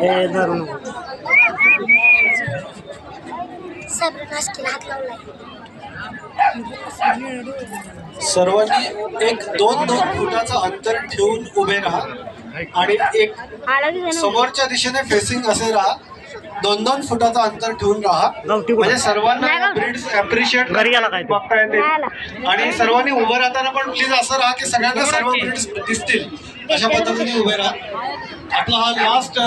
हे धरून. सर्वांनी एक दोन दोन फुटाचं अंतर ठेवून उभे राहा आणि एक समोरच्या दिशेने फेसिंग असे राहा. दोन दोन फुटाचं अंतर ठेवून राहा? म्हणजे सर्वांना अप्रिशिएट? बघता येते. आणि सर्वांनी उभं राहताना पण प्लीज असं राहा की सगळ्यांना सर्व ब्रीड्स दिसतील. अशा पद्धतीने उभे राहा. आपला हा लास्ट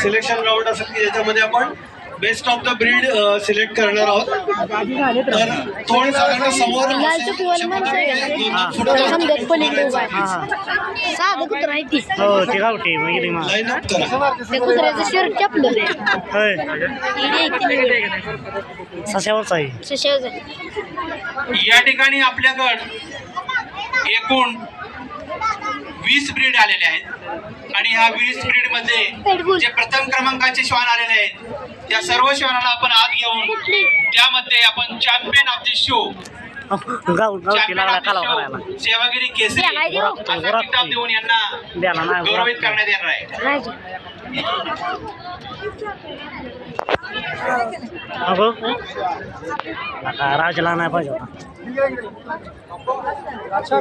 सिलेक्शन राऊंड असेल की ज्याच्यामध्ये आपण best of the breed select करणार आहोत. तर थोडं सगळ्यांना समोर हां. ती गावठी लाईन अप करा. होय. आहे या ठिकाणी आपल्याकडं एकूण वीस ब्रीड आलेले आहेत. आणि ह्या वीस ब्रीडमध्ये जे प्रथम क्रमांकाचे श्वान आलेले आहेत या सर्व आपण घेऊन त्यामध्ये आपण champion of the show Sevagiri Kesari. यांना गौरवित करण्यात येणार आहे. राजला नाही पाहिजे होता. अच्छा,